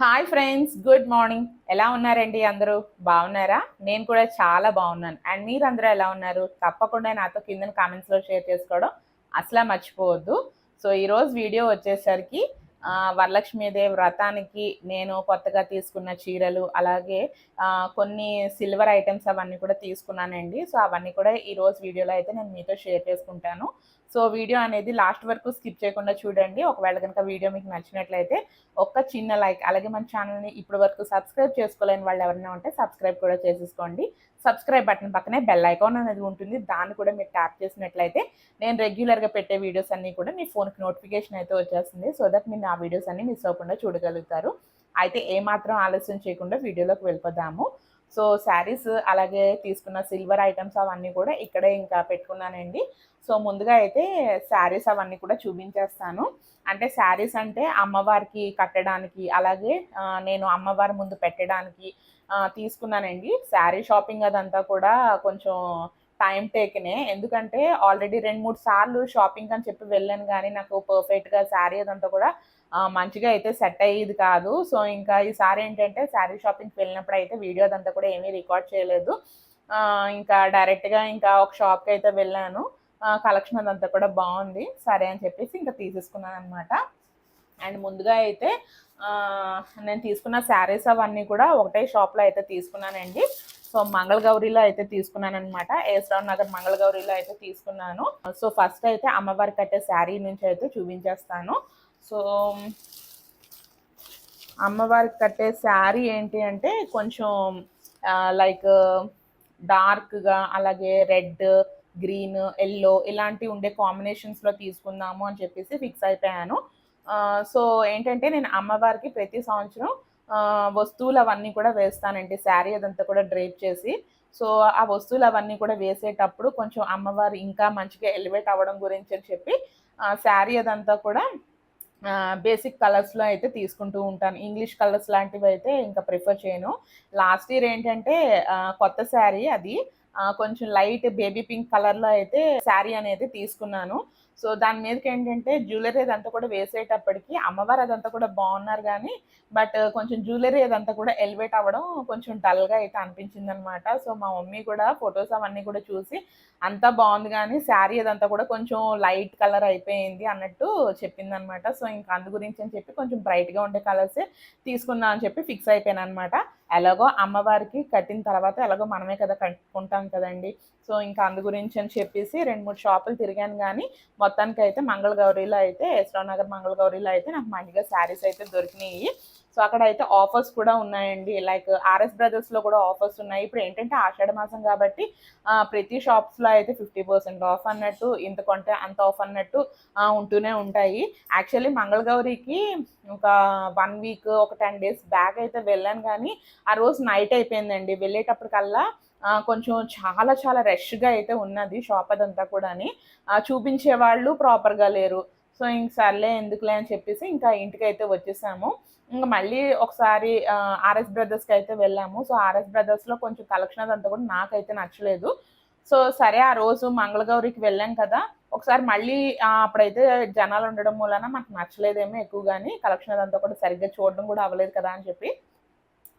Hi friends good morning. ఎలా ఉన్నారండి అందరూ? బాగున్నారా? నేను కూడా చాలా బాగున్నాను. అండ్ మీరు అందరూ ఎలా ఉన్నారు? తప్పకుండా నాతో కింద కామెంట్స్లో షేర్ చేసుకోవడం అసలు మర్చిపోవద్దు. సో ఈరోజు వీడియో వచ్చేసరికి వరలక్ష్మీదేవి వ్రతానికి నేను కొత్తగా తీసుకున్న చీరలు అలాగే కొన్ని సిల్వర్ ఐటమ్స్ అవన్నీ కూడా తీసుకున్నానండి. సో అవన్నీ కూడా ఈరోజు వీడియోలో అయితే నేను మీతో షేర్ చేసుకుంటాను. సో వీడియో అనేది లాస్ట్ వరకు స్కిప్ చేయకుండా చూడండి. ఒకవేళ కనుక వీడియో మీకు నచ్చినట్లయితే ఒక్క చిన్న లైక్ అలాగే మన ఛానల్ని ఇప్పటి వరకు సబ్స్క్రైబ్ చేసుకోలేని వాళ్ళు ఎవరైనా ఉంటే సబ్స్క్రైబ్ కూడా చేసేసుకోండి. సబ్స్క్రైబ్ బటన్ పక్కనే బెల్ ఐకాన్ అనేది ఉంటుంది. దాన్ని కూడా మీరు ట్యాప్ చేసినట్లయితే నేను రెగ్యులర్గా పెట్టే వీడియోస్ అన్నీ కూడా మీ ఫోన్కి నోటిఫికేషన్ అయితే వచ్చేస్తుంది. సో దట్ మీరు నా వీడియోస్ అన్ని మిస్ అవ్వకుండా చూడగలుగుతారు. అయితే ఏమాత్రం ఆలస్యం చేయకుండా వీడియోలోకి వెళ్ళిపోదాము. సో శారీస్ అలాగే తీసుకున్న సిల్వర్ ఐటమ్స్ అవన్నీ కూడా ఇక్కడే ఇంకా పెట్టుకున్నానండి. సో ముందుగా అయితే శారీస్ అవన్నీ కూడా చూపించేస్తాను. అంటే శారీస్ అంటే అమ్మవారికి కట్టడానికి అలాగే నేను అమ్మవారి ముందు పెట్టడానికి తీసుకున్నానండి. శారీ షాపింగ్ అదంతా కూడా కొంచెం టైం టేకనే. ఎందుకంటే ఆల్రెడీ రెండు మూడు సార్లు షాపింగ్ అని చెప్పి వెళ్ళాను కానీ నాకు పర్ఫెక్ట్గా శారీ అదంతా కూడా మంచిగా అయితే సెట్ అయ్యేది కాదు. సో ఇంకా ఈసారి ఏంటంటే శారీ షాపింగ్కి వెళ్ళినప్పుడు అయితే వీడియో అదంతా కూడా ఏమీ రికార్డ్ చేయలేదు. ఇంకా డైరెక్ట్గా ఇంకా ఒక షాప్కి అయితే వెళ్ళాను. కలెక్షన్ అదంతా కూడా బాగుంది. సరే అని చెప్పేసి ఇంకా తీసేసుకున్నాను అనమాట అండ్ ముందుగా అయితే నేను తీసుకున్న శారీస్ అవన్నీ కూడా ఒకటే షాప్లో అయితే తీసుకున్నానండి. సో మంగళగౌరిలో అయితే తీసుకున్నాను అనమాట ఏస్రావు నగర్ మంగళగౌరిలో అయితే తీసుకున్నాను. సో ఫస్ట్ అయితే అమ్మవారి కట్టే శారీ నుంచి అయితే చూపించేస్తాను. సో అమ్మవారికి కట్టే శారీ ఏంటి అంటే కొంచెం లైక్ డార్క్గా అలాగే రెడ్ గ్రీన్ ఎల్లో ఇలాంటివి ఉండే కాంబినేషన్స్లో తీసుకుందాము అని చెప్పేసి ఫిక్స్ అయిపోయాను. సో ఏంటంటే నేను అమ్మవారికి ప్రతి సంవత్సరం వస్తువులు అవన్నీ కూడా వేస్తానండి. శారీ అదంతా కూడా డ్రేప్ చేసి. సో ఆ వస్తువులు అవన్నీ కూడా వేసేటప్పుడు కొంచెం అమ్మవారు ఇంకా మంచిగా ఎలివేట్ అవ్వడం గురించి అని చెప్పి శారీ అదంతా కూడా బేసిక్ కలర్స్లో అయితే తీసుకుంటూ ఉంటాను. ఇంగ్లీష్ కలర్స్ లాంటివి అయితే ఇంకా ప్రిఫర్ చేయను. లాస్ట్ ఇయర్ ఏంటంటే కొత్త శారీ అది కొంచెం లైట్ బేబీ పింక్ కలర్లో అయితే శారీ అనేది తీసుకున్నాను. సో దాని మీదకి ఏంటంటే జ్యువెలరీ అదంతా కూడా వేసేటప్పటికి అమ్మవారు అదంతా కూడా బాగున్నారు కానీ బట్ కొంచెం జ్యువెలరీ అదంతా కూడా ఎలివేట్ అవ్వడం కొంచెం డల్గా అయితే అనిపించింది అనమాట సో మా మమ్మీ కూడా ఫొటోస్ అవన్నీ కూడా చూసి అంతా బాగుంది కానీ శారీ అదంతా కూడా కొంచెం లైట్ కలర్ అయిపోయింది అన్నట్టు చెప్పింది అనమాట సో ఇంకా అందు గురించి అని చెప్పి కొంచెం బ్రైట్గా ఉండే కలర్సే తీసుకుందాం అని చెప్పి ఫిక్స్ అయిపోయాను అనమాట ఎలాగో అమ్మవారికి కట్టిన తర్వాత ఎలాగో మనమే కదా కట్టుకుంటాం కదండి. సో ఇంకా అందు గురించి అని చెప్పేసి రెండు మూడు షాపులు తిరిగాను కానీ మొత్తానికి అయితే మంగళగౌరిలో అయితే యశ్రావ్ నగర్ మంగళగౌరిలో అయితే నాకు మంచిగా శారీస్ అయితే దొరికినాయి. సో అక్కడ అయితే ఆఫర్స్ కూడా ఉన్నాయండి. లైక్ ఆర్ఎస్ బ్రదర్స్లో కూడా ఆఫర్స్ ఉన్నాయి. ఇప్పుడు ఏంటంటే ఆషాఢ మాసం కాబట్టి ప్రతి షాప్స్లో అయితే ఫిఫ్టీ పర్సెంట్ ఆఫ్ అన్నట్టు ఇంత కొంటే అంత ఆఫ్ అన్నట్టు ఉంటూనే ఉంటాయి. యాక్చువల్లీ మంగళగౌరికి ఒక వన్ వీక్ ఒక టెన్ డేస్ బ్యాక్ అయితే వెళ్ళాను కానీ ఆ రోజు నైట్ అయిపోయిందండి. వెళ్ళేటప్పటికల్లా కొంచెం చాలా చాలా రష్గా అయితే ఉన్నది షాప్ అదంతా కూడాని. చూపించే వాళ్ళు ప్రాపర్గా లేరు. సో ఇంక సర్లే ఎందుకులే అని చెప్పేసి ఇంకా ఇంటికి అయితే వచ్చేసాము. ఇంకా మళ్ళీ ఒకసారి ఆర్ఎస్ బ్రదర్స్కి అయితే వెళ్ళాము. సో ఆర్ఎస్ బ్రదర్స్లో కొంచెం కలెక్షన్ అదంతా కూడా నాకైతే నచ్చలేదు. సో సరే ఆ రోజు మంగళగౌరికి వెళ్ళాం కదా. ఒకసారి మళ్ళీ అప్పుడైతే జనాలు ఉండడం వలన మాకు నచ్చలేదేమో ఎక్కువ కానీ కలెక్షన్ అదంతా కూడా సరిగ్గా చూడడం కూడా అవ్వలేదు కదా అని చెప్పి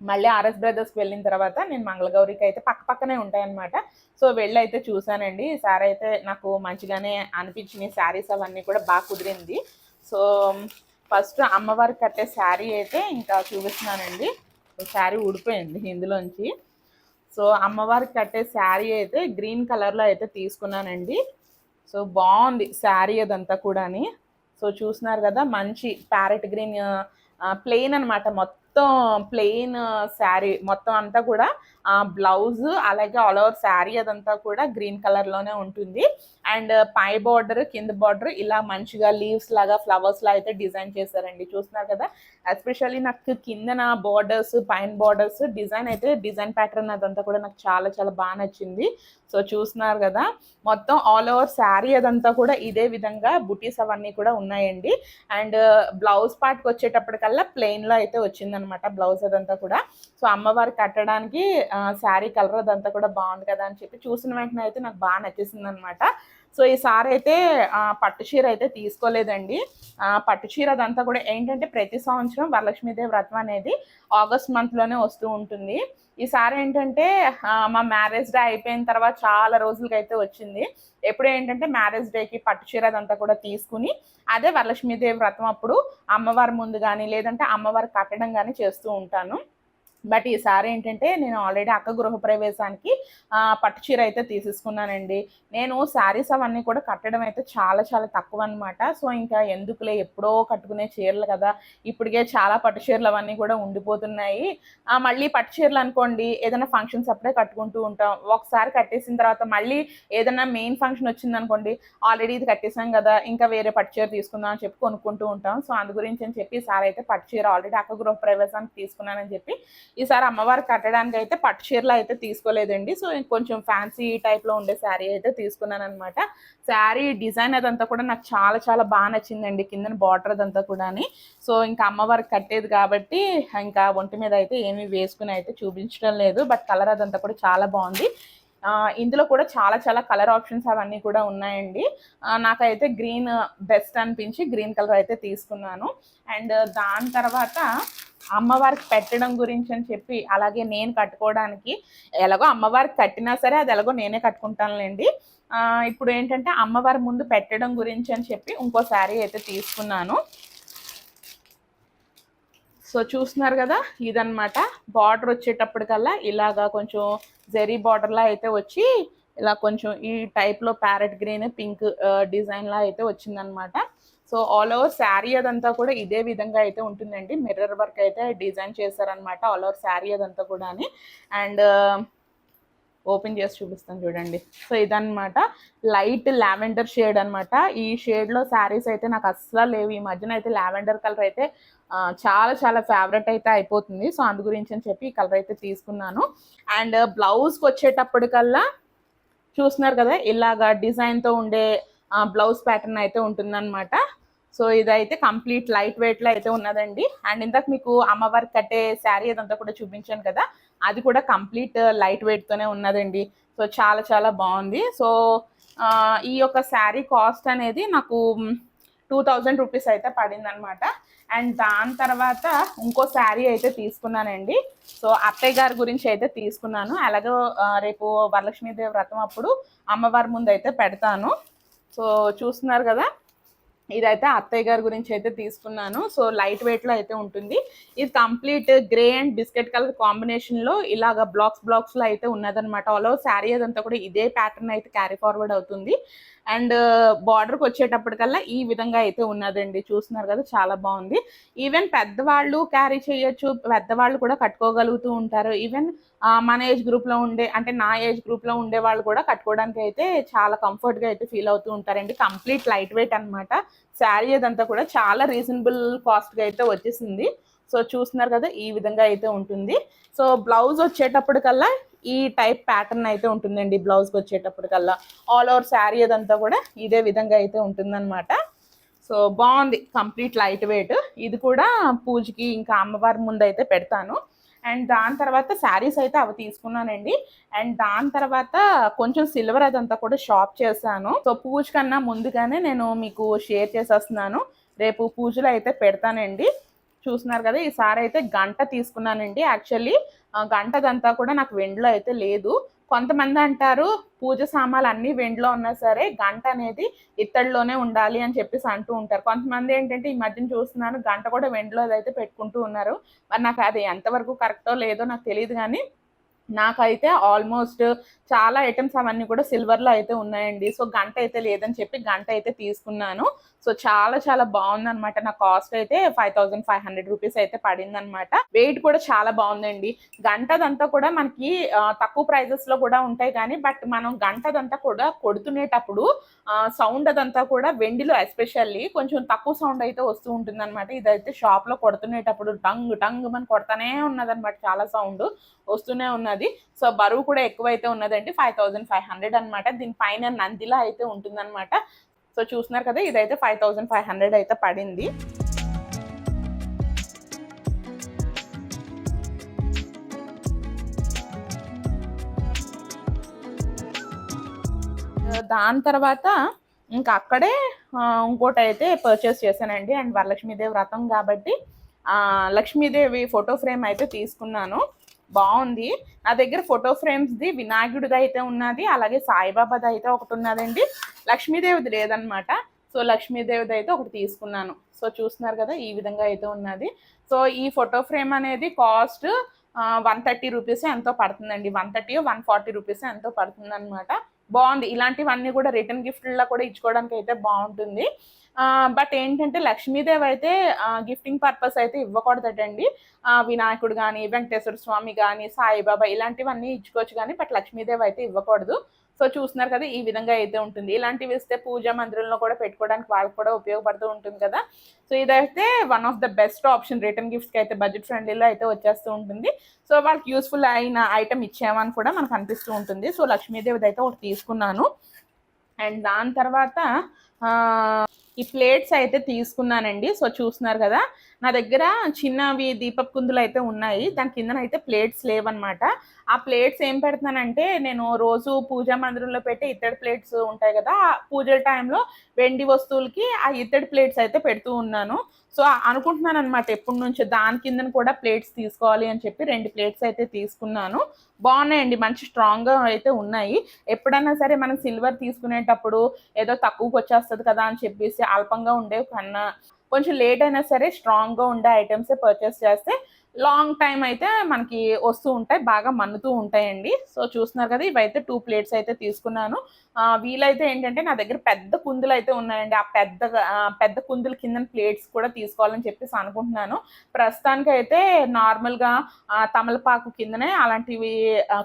మళ్ళీ ఆర్ఎస్ బ్రదర్స్కి వెళ్ళిన తర్వాత నేను మంగళగౌరికి అయితే పక్క పక్కనే ఉంటాయన్నమాట. సో వెళ్ళి అయితే చూశానండి సారీ అయితే నాకు మంచిగానే అనిపించిన శారీస్ అవన్నీ కూడా బాగా కుదిరింది. సో ఫస్ట్ అమ్మవారికి కట్టే శారీ అయితే ఇంకా చూపిస్తున్నానండి. శారీ ఊడిపోయింది ఇందులోంచి. సో అమ్మవారికి కట్టే శారీ అయితే గ్రీన్ కలర్లో అయితే తీసుకున్నానండి. సో బాగుంది శారీ అదంతా కూడాని. సో చూస్తున్నారు కదా మంచి ప్యారెట్ గ్రీన్ ప్లెయిన్ అనమాట మొత్తం. మొత్తం ప్లెయిన్ శారీ మొత్తం అంతా కూడా బ్లౌజ్ అలాగే ఆల్ ఓవర్ శారీ అదంతా కూడా గ్రీన్ కలర్లోనే ఉంటుంది. అండ్ పై బార్డర్ కింద బార్డర్ ఇలా మంచిగా లీవ్స్ లాగా ఫ్లవర్స్ లా అయితే డిజైన్ చేశారండి. చూస్తున్నారు కదా? ఎస్పెషల్లీ నాకు కిందన బార్డర్స్ పైన బార్డర్స్ డిజైన్ అయితే డిజైన్ ప్యాటర్న్ అదంతా కూడా నాకు చాలా చాలా బాగా నచ్చింది. సో చూస్తున్నారు కదా? మొత్తం ఆల్ ఓవర్ శారీ అదంతా కూడా ఇదే విధంగా బుటీస్ అవన్నీ కూడా ఉన్నాయండి. అండ్ బ్లౌజ్ పార్ట్కి వచ్చేటప్పటికల్లా ప్లెయిన్లో అయితే వచ్చిందనమాట బ్లౌజ్ అదంతా కూడా. సో అమ్మవారు కట్టడానికి శారీ కలర్ అదంతా కూడా బాగుంది కదా అని చెప్పి చూసిన వెంటనే అయితే నాకు బాగా నచ్చేసింది అనమాట సో ఈసారి అయితే పట్టు చీర అయితే తీసుకోలేదండి. పట్టు చీర అదంతా కూడా ఏంటంటే ప్రతి సంవత్సరం వరలక్ష్మీదేవి వ్రతం అనేది ఆగస్ట్ మంత్లోనే వస్తూ ఉంటుంది. ఈసారి ఏంటంటే మా మ్యారేజ్ డే అయిపోయిన తర్వాత చాలా రోజులకైతే వచ్చింది. ఎప్పుడు ఏంటంటే మ్యారేజ్ డేకి పట్టు చీర అదంతా కూడా తీసుకుని అదే వరలక్ష్మీదేవి వ్రతం అప్పుడు అమ్మవారి ముందు కానీ లేదంటే అమ్మవారి కట్టడం కానీ చేస్తూ ఉంటాను. బట్ ఈసారి ఏంటంటే నేను ఆల్రెడీ అక్క గృహప్రవేశానికి పట్టు చీర అయితే తీసేసుకున్నానండి. నేను శారీస్ అవన్నీ కూడా కట్టడం అయితే చాలా చాలా తక్కువ అనమాట సో ఇంకా ఎందుకులే ఎప్పుడో కట్టుకునే చీరలు కదా. ఇప్పటికే చాలా పట్టు చీరలు అవన్నీ కూడా ఉండిపోతున్నాయి. మళ్ళీ పట్టు చీరలు అనుకోండి ఏదైనా ఫంక్షన్స్ అప్పుడే కట్టుకుంటూ ఉంటాం. ఒకసారి కట్టేసిన తర్వాత మళ్ళీ ఏదైనా మెయిన్ ఫంక్షన్ వచ్చింది అనుకోండి ఆల్రెడీ ఇది కట్టేసాం కదా ఇంకా వేరే పట్టు చీర తీసుకుందాం అని చెప్పి కొనుక్కుంటూ ఉంటాం. సో అందు గురించి అని చెప్పి సార్ అయితే పట్టు చీర ఆల్రెడీ అక్క గృహప్రవేశానికి తీసుకున్నానని చెప్పి ఈసారి అమ్మవారు కట్టడానికి అయితే పట్టు చీరలు అయితే తీసుకోలేదండి. సో కొంచెం ఫ్యాన్సీ టైప్లో ఉండే శారీ అయితే తీసుకున్నాను అనమాట శారీ డిజైన్ అదంతా కూడా నాకు చాలా చాలా బాగా నచ్చిందండి. కింద బార్డర్ అదంతా కూడా సో ఇంకా అమ్మవారికి కట్టేది కాబట్టి ఇంకా ఒంటి మీద అయితే ఏమీ వేసుకుని అయితే చూపించడం లేదు. బట్ కలర్ అదంతా కూడా చాలా బాగుంది. ఇందులో కూడా చాలా చాలా కలర్ ఆప్షన్స్ అవన్నీ కూడా ఉన్నాయండి. నాకైతే గ్రీన్ బెస్ట్ అనిపించి గ్రీన్ కలర్ అయితే తీసుకున్నాను. అండ్ దాని తర్వాత అమ్మవారికి పెట్టడం గురించి అని చెప్పి అలాగే నేను కట్టుకోవడానికి ఎలాగో అమ్మవారికి కట్టినా సరే అది ఎలాగో నేనే కట్టుకుంటానులేండి. ఇప్పుడు ఏంటంటే అమ్మవారి ముందు పెట్టడం గురించి అని చెప్పి ఇంకో శారీ అయితే తీసుకున్నాను. సో చూస్తున్నారు కదా ఇదనమాట బార్డర్ వచ్చేటప్పటికల్లా ఇలాగా కొంచెం జెరీ బార్డర్లా అయితే వచ్చి ఇలా కొంచెం ఈ టైప్లో ప్యారెట్ గ్రీన్ పింక్ డిజైన్లా అయితే వచ్చిందనమాట సో ఆల్ ఓవర్ శారీ అదంతా కూడా ఇదే విధంగా అయితే ఉంటుందండి. మిర్రర్ వర్క్ అయితే డిజైన్ చేశారనమాట ఆల్ ఓవర్ శారీ అదంతా కూడా అండ్ ఓపెన్ చేసి చూపిస్తాను చూడండి. సో ఇదన్నమాట. లైట్ లావెండర్ షేడ్ అనమాట ఈ షేడ్లో శారీస్ అయితే నాకు అస్సలు లేవు. ఈ మధ్యన అయితే లావెండర్ కలర్ అయితే చాలా చాలా ఫేవరెట్ అయితే అయిపోతుంది. సో అందు గురించి అని చెప్పి ఈ కలర్ అయితే తీసుకున్నాను. అండ్ బ్లౌజ్కి వచ్చేటప్పటికల్లా చూస్తున్నారు కదా ఇలాగా డిజైన్తో ఉండే బ్లౌజ్ ప్యాటర్న్ అయితే ఉంటుందన్నమాట. సో ఇదైతే కంప్లీట్ లైట్ వెయిట్లో అయితే ఉన్నదండి. అండ్ ఇందాక మీకు అమ్మవారి కట్టే శారీ అదంతా కూడా చూపించాను కదా అది కూడా కంప్లీట్ లైట్ వెయిట్తోనే ఉన్నదండి. సో చాలా చాలా బాగుంది. సో ఈ యొక్క శారీ కాస్ట్ అనేది నాకు టూ థౌజండ్ రూపీస్ అయితే పడింది అనమాట అండ్ దాని తర్వాత ఇంకో శారీ అయితే తీసుకున్నానండి. సో అత్తయ్య గారి గురించి అయితే తీసుకున్నాను. అలాగే రేపు వరలక్ష్మీదేవి వ్రతం అప్పుడు అమ్మవారి ముందు అయితే పెడతాను. సో చూస్తున్నారు కదా ఇదైతే అత్తయ్య గారి గురించి అయితే తీసుకున్నాను. సో లైట్ వెయిట్లో అయితే ఉంటుంది. ఇది complete grey and biscuit colour కాంబినేషన్లో ఇలాగ బ్లాక్స్ బ్లాక్స్లో అయితే ఉన్నదన్నమాట. ఆల్ ఓవర్ శారీ అదంతా కూడా ఇదే ప్యాటర్న్ అయితే క్యారీ ఫార్వర్డ్ అవుతుంది. అండ్ బార్డర్కి వచ్చేటప్పటికల్లా ఈ విధంగా అయితే ఉన్నదండి. చూస్తున్నారు కదా చాలా బాగుంది. ఈవెన్ పెద్దవాళ్ళు క్యారీ చేయొచ్చు పెద్దవాళ్ళు కూడా కట్టుకోగలుగుతూ ఉంటారు. ఈవెన్ మన ఏజ్ గ్రూప్లో ఉండే అంటే నా ఏజ్ గ్రూప్లో ఉండే వాళ్ళు కూడా కట్టుకోవడానికి అయితే చాలా కంఫర్ట్గా అయితే ఫీల్ అవుతూ ఉంటారండి. కంప్లీట్ లైట్ వెయిట్ అన్నమాట. శారీ అదంతా కూడా చాలా రీజనబుల్ కాస్ట్గా అయితే వచ్చేసింది. సో చూస్తున్నారు కదా ఈ విధంగా అయితే ఉంటుంది. సో బ్లౌజ్ వచ్చేటప్పటికల్లా ఈ టైప్ ప్యాటర్న్ అయితే ఉంటుందండి బ్లౌజ్కి వచ్చేటప్పటికల్లా ఆల్ ఓవర్ శారీ అదంతా కూడా ఇదే విధంగా అయితే ఉంటుందన్నమాట. సో బాగుంది. కంప్లీట్ లైట్ వెయిట్ ఇది కూడా పూజకి ఇంకా అమ్మవారి ముందు అయితే పెడతాను. అండ్ దాని తర్వాత శారీస్ అయితే అవి తీసుకున్నానండి. అండ్ దాని తర్వాత కొంచెం సిల్వర్ అదంతా కూడా షాప్ చేశాను. సో పూజ కన్నా ముందుగానే నేను మీకు షేర్ చేసేస్తున్నాను. రేపు పూజలు అయితే పెడతానండి. చూస్తున్నారు కదా ఈసారి అయితే గంట తీసుకున్నానండి. యాక్చువల్లీ గంటదంతా కూడా నాకు వెండిలో అయితే లేదు. కొంతమంది అంటారు పూజ సామాన్లు అన్నీ వెండిలో ఉన్నా సరే గంట అనేది ఇత్తడిలోనే ఉండాలి అని చెప్పేసి అంటూ ఉంటారు. కొంతమంది ఏంటంటే ఈ మధ్యన చూస్తున్నాను గంట కూడా వెండిలో అయితే పెట్టుకుంటూ ఉన్నారు. మరి నాకు అది ఎంతవరకు కరెక్టో లేదో నాకు తెలియదు కానీ నాకైతే ఆల్మోస్ట్ చాలా ఐటమ్స్ అవన్నీ కూడా సిల్వర్లో అయితే ఉన్నాయండి. సో గంట అయితే లేదని చెప్పి గంట అయితే తీసుకున్నాను. సో చాలా చాలా బాగుందన్నమాట. నా కాస్ట్ అయితే five thousand five hundred rupees అయితే పడిందనమాట వెయిట్ కూడా చాలా బాగుందండి. గంటదంతా కూడా మనకి తక్కువ ప్రైజెస్లో కూడా ఉంటాయి కానీ బట్ మనం గంటదంతా కూడా కొడుతునేటప్పుడు సౌండ్ అదంతా కూడా వెండిలో ఎస్పెషల్లీ కొంచెం తక్కువ సౌండ్ అయితే వస్తూ ఉంటుంది అనమాట ఇదైతే షాప్లో కొడుతునేటప్పుడు టంగ్ టంగ్ మనం కొడతానే ఉన్నదన్నమాట చాలా సౌండ్ వస్తూనే ఉన్నది. సో బరువు కూడా ఎక్కువైతే ఉన్నదండి ఫైవ్ థౌసండ్ ఫైవ్ హండ్రెడ్ అనమాట దీనిపైన నందిలా అయితే ఉంటుందన్నమాట. సో చూస్తున్నారు కదా ఇదైతే ఫైవ్ థౌజండ్ ఫైవ్ హండ్రెడ్ అయితే పడింది. దాని తర్వాత ఇంకా అక్కడే ఇంకోటి అయితే పర్చేస్ చేశానండి. అండ్ వరలక్ష్మీదేవి వ్రతం కాబట్టి లక్ష్మీదేవి ఫోటో ఫ్రేమ్ అయితే తీసుకున్నాను. బాగుంది. నా దగ్గర ఫోటో ఫ్రేమ్స్ది వినాయకుడిది అయితే ఉన్నది అలాగే సాయిబాబాది అయితే ఒకటి ఉన్నదండి. లక్ష్మీదేవిది లేదనమాట సో లక్ష్మీదేవిది అయితే ఒకటి తీసుకున్నాను. సో చూస్తున్నారు కదా ఈ విధంగా అయితే ఉన్నది. సో ఈ ఫోటో ఫ్రేమ్ అనేది కాస్ట్ వన్ థర్టీ రూపీస్ ఎంతో పడుతుందండి. One thirty one forty rupees ఎంతో పడుతుంది అనమాట బాగుంది. ఇలాంటివన్నీ కూడా రిటర్న్ గిఫ్ట్లో కూడా ఇచ్చుకోవడానికి అయితే బాగుంటుంది. బట్ ఏంటంటే లక్ష్మీదేవి అయితే గిఫ్టింగ్ పర్పస్ అయితే ఇవ్వకూడదటండి. వినాయకుడు కానీ వెంకటేశ్వర స్వామి కానీ సాయిబాబా ఇలాంటివన్నీ ఇచ్చుకోవచ్చు కానీ బట్ లక్ష్మీదేవి అయితే ఇవ్వకూడదు. సో చూస్తున్నారు కదా ఈ విధంగా అయితే ఉంటుంది. ఇలాంటివి ఇస్తే పూజా మందిరంలో కూడా పెట్టుకోవడానికి వాళ్ళకి కూడా ఉపయోగపడుతూ ఉంటుంది కదా. సో ఇదైతే one of the best option return గిఫ్ట్స్కి అయితే బడ్జెట్ ఫ్రెండ్లీలో అయితే వచ్చేస్తూ ఉంటుంది. సో వాళ్ళకి యూస్ఫుల్ అయిన ఐటమ్ ఇచ్చామని కూడా మనకు అనిపిస్తూ ఉంటుంది. సో లక్ష్మీదేవిది అయితే ఒకటి తీసుకున్నాను. అండ్ దాని తర్వాత ఈ ప్లేట్స్ అయితే తీసుకున్నానండి. సో చూస్తున్నారు కదా నా దగ్గర చిన్నవి దీపపు కుందులు అయితే ఉన్నాయి. దాని కిందన అయితే ప్లేట్స్ లేవన్నమాట. ఆ ప్లేట్స్ ఏం పెడతానంటే నేను రోజు పూజా మందిరంలో పెట్టే ఇత్తడి ప్లేట్స్ ఉంటాయి కదా ఆ పూజల టైంలో వెండి వస్తువులకి ఆ ఇత్తడి ప్లేట్స్ అయితే పెడుతూ ఉన్నాను. సో అనుకుంటున్నాను అనమాట ఎప్పటి నుంచో దాని కిందన కూడా ప్లేట్స్ తీసుకోవాలి అని చెప్పి రెండు ప్లేట్స్ అయితే తీసుకున్నాను. బాగున్నాయండి మంచి స్ట్రాంగ్గా అయితే ఉన్నాయి. ఎప్పుడైనా సరే మనం సిల్వర్ తీసుకునేటప్పుడు ఏదో తక్కువకి వచ్చేస్తుంది కదా అని చెప్పేసి అల్పంగా ఉండే కన్నా కొంచెం లేట్ అయినా సరే స్ట్రాంగ్గా ఉండే ఐటమ్సే పర్చేస్ చేస్తే లాంగ్ టైం అయితే మనకి వస్తూ ఉంటాయి బాగా మన్నుతూ ఉంటాయండి. సో చూస్తున్నారు కదా ఇవైతే టూ ప్లేట్స్ అయితే తీసుకున్నాను. వీలైతే ఏంటంటే నా దగ్గర పెద్ద కుందులు అయితే ఉన్నాయండి. ఆ పెద్ద పెద్ద కుందుల కింద ప్లేట్స్ కూడా తీసుకోవాలని చెప్పేసి అనుకుంటున్నాను. ప్రస్తుతానికి అయితే నార్మల్గా తమలపాకు కిందనే అలాంటివి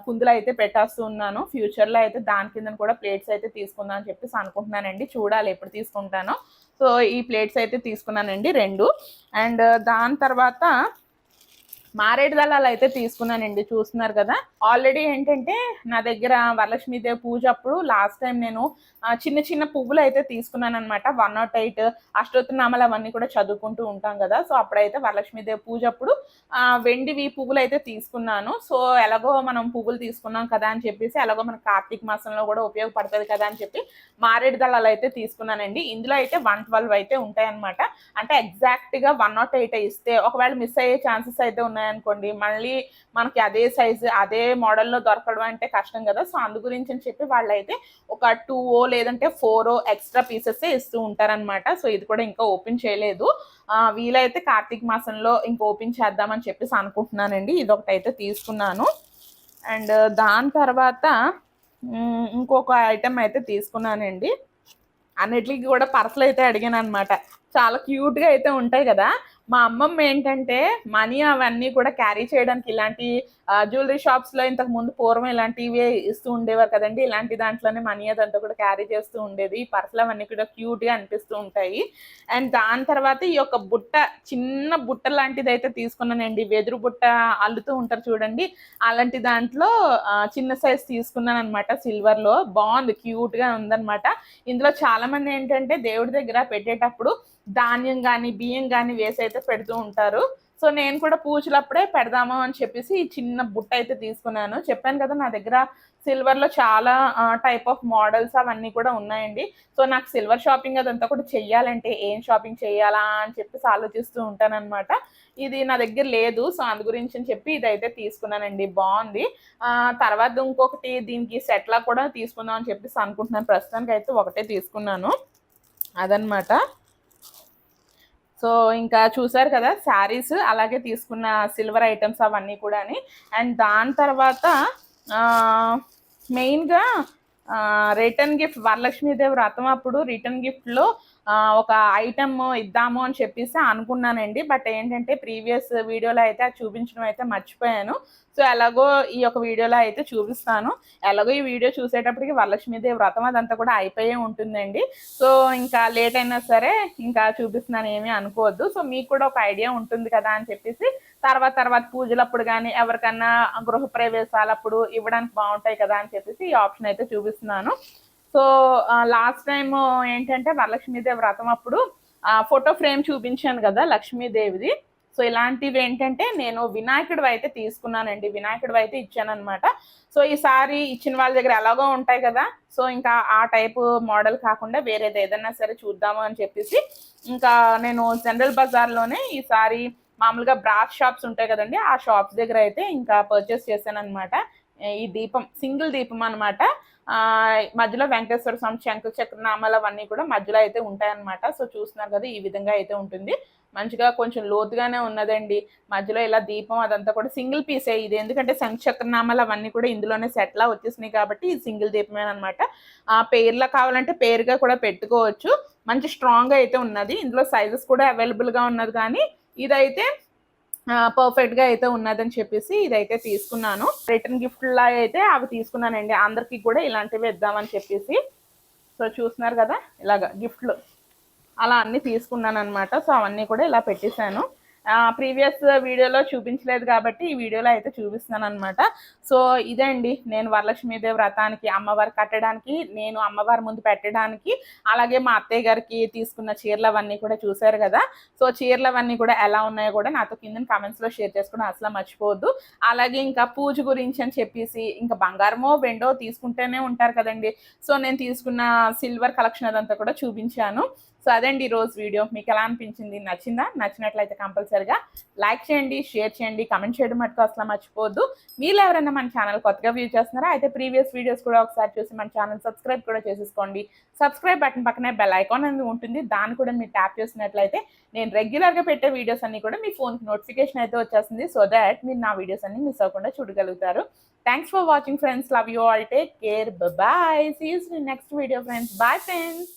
కుందులు అయితే పెట్టేస్తూ ఉన్నాను. ఫ్యూచర్లో అయితే దాని కింద కూడా ప్లేట్స్ అయితే తీసుకుందాం అని చెప్పేసి అనుకుంటున్నానండి. చూడాలి ఎప్పుడు తీసుకుంటానో. సో ఈ ప్లేట్స్ అయితే తీసుకున్నానండి రెండు. అండ్ దాని తర్వాత మారేడు దళాలు అయితే తీసుకున్నానండి చూస్తున్నారు కదా. ఆల్రెడీ ఏంటంటే నా దగ్గర వరలక్ష్మీదేవి పూజ అప్పుడు లాస్ట్ టైం నేను చిన్న చిన్న పువ్వులు అయితే తీసుకున్నాను అనమాట వన్ నాట్ ఎయిట్ అష్టోత్తనామాలు అవన్నీ కూడా చదువుకుంటూ ఉంటాం కదా. సో అప్పుడైతే వరలక్ష్మీదేవి పూజ అప్పుడు వెండివి పువ్వులు అయితే తీసుకున్నాను. సో ఎలాగో మనం పువ్వులు తీసుకున్నాం కదా అని చెప్పేసి ఎలాగో మన కార్తీక మాసంలో కూడా ఉపయోగపడుతుంది కదా అని చెప్పి మారేడు దళాలు అయితే తీసుకున్నానండి. ఇందులో అయితే వన్ ట్వెల్వ్ అయితే ఉంటాయన్నమాట. అంటే ఎగ్జాక్ట్గా వన్ నాట్ ఎయిట్ ఇస్తే ఒకవేళ మిస్ అయ్యే ఛాన్సెస్ అయితే ఉన్నాయి ఉన్నాయనుకోండి మళ్ళీ మనకి అదే సైజు అదే మోడల్లో దొరకడం అంటే కష్టం కదా. సో అందు గురించి అని చెప్పి వాళ్ళైతే ఒక టూ ఓ లేదంటే ఫోర్ ఎక్స్ట్రా పీసెస్ ఇస్తూ ఉంటారనమాట సో ఇది కూడా ఇంకా ఓపెన్ చేయలేదు. వీలైతే కార్తీక మాసంలో ఇంకా ఓపెన్ చేద్దామని చెప్పేసి అనుకుంటున్నానండి. ఇది ఒకటి అయితే తీసుకున్నాను. అండ్ దాని తర్వాత ఇంకొక ఐటెం అయితే తీసుకున్నానండి. అన్నిటికీ కూడా పర్సలు అయితే అడిగాను అనమాట చాలా క్యూట్గా అయితే ఉంటాయి కదా. మా అమ్మమ్మ ఏంటంటే మనీ అవన్నీ కూడా క్యారీ చేయడానికి ఇలాంటి జ్యువెలరీ షాప్స్లో ఇంతకు ముందు పూర్వం ఇలాంటివి ఇస్తూ ఉండేవారు కదండి. ఇలాంటి దాంట్లోనే మనీ అదంతా కూడా క్యారీ చేస్తూ ఉండేది. ఈ పర్సులు అవన్నీ కూడా క్యూట్గా అనిపిస్తూ ఉంటాయి. అండ్ దాని తర్వాత ఈ యొక్క బుట్ట చిన్న బుట్ట లాంటిది అయితే తీసుకున్నానండి. వెదురు బుట్ట అల్లుతూ ఉంటారు చూడండి. అలాంటి దాంట్లో చిన్న సైజ్ తీసుకున్నాను అనమాట సిల్వర్లో బాగుంది క్యూట్గా ఉందన్నమాట. ఇందులో చాలా మంది ఏంటంటే దేవుడి దగ్గర పెట్టేటప్పుడు ధాన్యం కానీ బియ్యం కానీ వేసి అయితే పెడుతూ ఉంటారు. సో నేను కూడా పూజలప్పుడే పెడదాము అని చెప్పేసి ఈ చిన్న బుట్ట అయితే తీసుకున్నాను. చెప్పాను కదా నా దగ్గర సిల్వర్లో చాలా టైప్ ఆఫ్ మోడల్స్ అవన్నీ కూడా ఉన్నాయండి. సో నాకు సిల్వర్ షాపింగ్ అదంతా కూడా చెయ్యాలంటే ఏం షాపింగ్ చేయాలా అని చెప్పేసి ఆలోచిస్తూ ఉంటానన్నమాట. ఇది నా దగ్గర లేదు సో అందు గురించి అని చెప్పి ఇదైతే తీసుకున్నానండి. బాగుంది. తర్వాత ఇంకొకటి దీనికి సెట్లా కూడా తీసుకుందాం అని చెప్పేసి అనుకుంటున్నాను. ప్రస్తుతానికి అయితే ఒకటే తీసుకున్నాను. అదనమాట సో ఇంకా చూసారు కదా శారీస్ అలాగే తీసుకున్న సిల్వర్ ఐటమ్స్ అవన్నీ కూడా అండ్ దాని తర్వాత మెయిన్గా రిటర్న్ గిఫ్ట్ వరలక్ష్మీదేవి వ్రతం అప్పుడు రిటర్న్ గిఫ్ట్లో ఒక ఐటమ్ ఇద్దాము అని చెప్పేసి అనుకున్నానండి. బట్ ఏంటంటే ప్రీవియస్ వీడియోలో అయితే అది చూపించడం అయితే మర్చిపోయాను. సో ఎలాగో ఈ యొక్క వీడియోలో అయితే చూపిస్తాను. ఎలాగో ఈ వీడియో చూసేటప్పటికి వరలక్ష్మీదేవి వ్రతం అదంతా కూడా అయిపోయే ఉంటుందండి. సో ఇంకా లేట్ అయినా సరే ఇంకా చూపిస్తున్నాను ఏమీ అనుకోవద్దు. సో మీకు కూడా ఒక ఐడియా ఉంటుంది కదా అని చెప్పేసి తర్వాత తర్వాత పూజలప్పుడు కానీ ఎవరికన్నా గృహ ప్రవేశాలప్పుడు ఇవ్వడానికి బాగుంటాయి కదా అని చెప్పేసి ఈ ఆప్షన్ అయితే చూపిస్తున్నాను. సో లాస్ట్ టైం ఏంటంటే వరలక్ష్మీదేవి వ్రతం అప్పుడు ఫోటో ఫ్రేమ్ చూపించాను కదా లక్ష్మీదేవిది. సో ఇలాంటివి ఏంటంటే నేను వినాయకుడు అయితే తీసుకున్నానండి. వినాయకుడు అయితే ఇచ్చానమాట సో ఈసారి ఇచ్చిన వాళ్ళ దగ్గర ఎలాగో ఉంటాయి కదా. సో ఇంకా ఆ టైపు మోడల్ కాకుండా వేరేది ఏదైనా సరే చూద్దాము అని చెప్పేసి ఇంకా నేను జనరల్ బజార్లోనే ఈసారి మామూలుగా బ్రాస్ షాప్స్ ఉంటాయి కదండి ఆ షాప్స్ దగ్గర అయితే ఇంకా పర్చేస్ చేశాను అనమాట ఈ దీపం సింగిల్ దీపం అనమాట మధ్యలో వెంకటేశ్వర స్వామి శంకు చక్రనామాలు అవన్నీ కూడా మధ్యలో అయితే ఉంటాయన్నమాట. సో చూస్తున్నారు కదా ఈ విధంగా అయితే ఉంటుంది. మంచిగా కొంచెం లోతుగానే ఉన్నదండి. మధ్యలో ఇలా దీపం అదంతా కూడా సింగిల్ పీసే ఇది. ఎందుకంటే శంఖచక్రనామాలు అవన్నీ కూడా ఇందులోనే సెట్లా వచ్చేసినాయి కాబట్టి ఇది సింగిల్ దీపమే అనమాట ఆ పేర్లా కావాలంటే పేరుగా కూడా పెట్టుకోవచ్చు. మంచి స్ట్రాంగ్ అయితే ఉన్నది. ఇందులో సైజెస్ కూడా అవైలబుల్గా ఉన్నది కానీ ఇదైతే పర్ఫెక్ట్గా అయితే ఉన్నదని చెప్పేసి ఇదైతే తీసుకున్నాను. రిటర్న్ గిఫ్ట్ లా అయితే అవి తీసుకున్నానండి. అందరికీ కూడా ఇలాంటివి ఇద్దామని చెప్పేసి. సో చూస్తున్నారు కదా ఇలాగ గిఫ్ట్లు అలా అన్నీ తీసుకున్నాను అనమాట సో అవన్నీ కూడా ఇలా పెట్టేశాను. ప్రీవియస్ వీడియోలో చూపించలేదు కాబట్టి ఈ వీడియోలో అయితే చూపిస్తున్నాను అనమాట సో ఇదే అండి నేను వరలక్ష్మీదేవి వ్రతానికి అమ్మవారి కట్టడానికి నేను అమ్మవారి ముందు పెట్టడానికి అలాగే మా అత్తయ్య గారికి తీసుకున్న చీరలు అవన్నీ కూడా చూశారు కదా. సో చీరలు అవన్నీ కూడా ఎలా ఉన్నాయో కూడా నాతో కింద కమెంట్స్లో షేర్ చేసుకుని అసలు మర్చిపోవద్దు. అలాగే ఇంకా పూజ గురించి అని చెప్పేసి ఇంకా బంగారమో వెండో తీసుకుంటూనే ఉంటారు కదండి. సో నేను తీసుకున్న సిల్వర్ కలెక్షన్ అదంతా కూడా చూపించాను. సో అదండి ఈరోజు వీడియో. మీకు ఎలా అనిపించింది? నచ్చిందా? నచ్చినట్లయితే కంపల్సరిగా లైక్ చేయండి షేర్ చేయండి కమెంట్ చేయడం మటుకు అసలు మర్చిపోవద్దు. మీరు ఎవరైనా మన ఛానల్ కొత్తగా వ్యూ చేస్తున్నారా? అయితే ప్రీవియస్ వీడియోస్ కూడా ఒకసారి చూసి మన ఛానల్ సబ్స్క్రైబ్ కూడా చేసేసుకోండి. సబ్స్క్రైబ్ బటన్ పక్కనే బెల్ ఐకాన్ అనేది ఉంటుంది. దాన్ని కూడా మీరు ట్యాప్ చేసినట్లయితే నేను రెగ్యులర్గా పెట్టే వీడియోస్ అన్ని కూడా మీ ఫోన్కి నోటిఫికేషన్ అయితే వచ్చేస్తుంది. సో దాట్ మీరు నా వీడియోస్ అన్ని మిస్ అవ్వకుండా చూడగలుగుతారు. Thanks for watching friends love you all take care bye sees next video friends bye friends